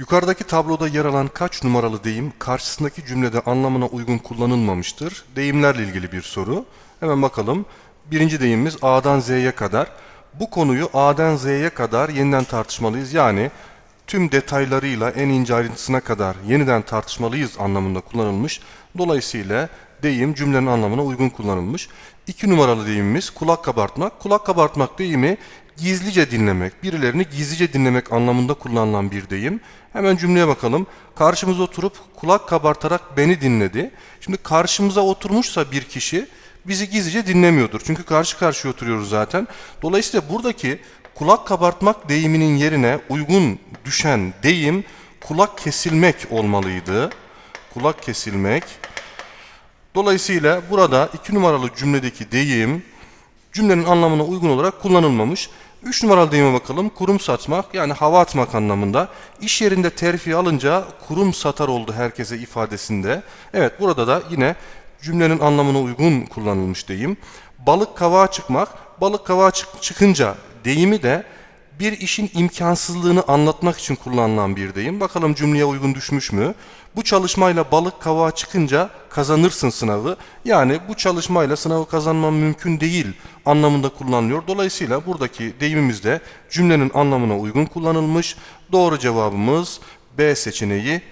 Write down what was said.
Yukarıdaki tabloda yer alan kaç numaralı deyim karşısındaki cümlede anlamına uygun kullanılmamıştır? Deyimlerle ilgili bir soru. Hemen bakalım. Birinci deyimimiz A'dan Z'ye kadar. Bu konuyu A'dan Z'ye kadar yeniden tartışmalıyız. Yani tüm detaylarıyla en ince ayrıntısına kadar yeniden tartışmalıyız anlamında kullanılmış. Dolayısıyla deyim cümlenin anlamına uygun kullanılmış. İki numaralı deyimimiz kulak kabartmak. Kulak kabartmak deyimi gizlice dinlemek, birilerini gizlice dinlemek anlamında kullanılan bir deyim. Hemen cümleye bakalım. Karşımıza oturup kulak kabartarak beni dinledi. Şimdi karşımıza oturmuşsa bir kişi bizi gizlice dinlemiyordur. Çünkü karşı karşıya oturuyoruz zaten. Dolayısıyla buradaki kulak kabartmak deyiminin yerine uygun düşen deyim kulak kesilmek olmalıydı. Kulak kesilmek. Dolayısıyla burada iki numaralı cümledeki deyim cümlenin anlamına uygun olarak kullanılmamış. 3 numaralı deyime bakalım. Kurum satmak yani hava atmak anlamında. İş yerinde terfi alınca kurum satar oldu herkese ifadesinde. Evet burada da yine cümlenin anlamına uygun kullanılmış deyim. Balık kavağa çıkmak. Balık kavağa çık- çıkınca deyimi de bir işin imkansızlığını anlatmak için kullanılan bir deyim. Bakalım cümleye uygun düşmüş mü? Bu çalışmayla balık kavağa çıkınca kazanırsın sınavı. Yani bu çalışmayla sınavı kazanman mümkün değil anlamında kullanılıyor. Dolayısıyla buradaki deyimimiz de cümlenin anlamına uygun kullanılmış. Doğru cevabımız B seçeneği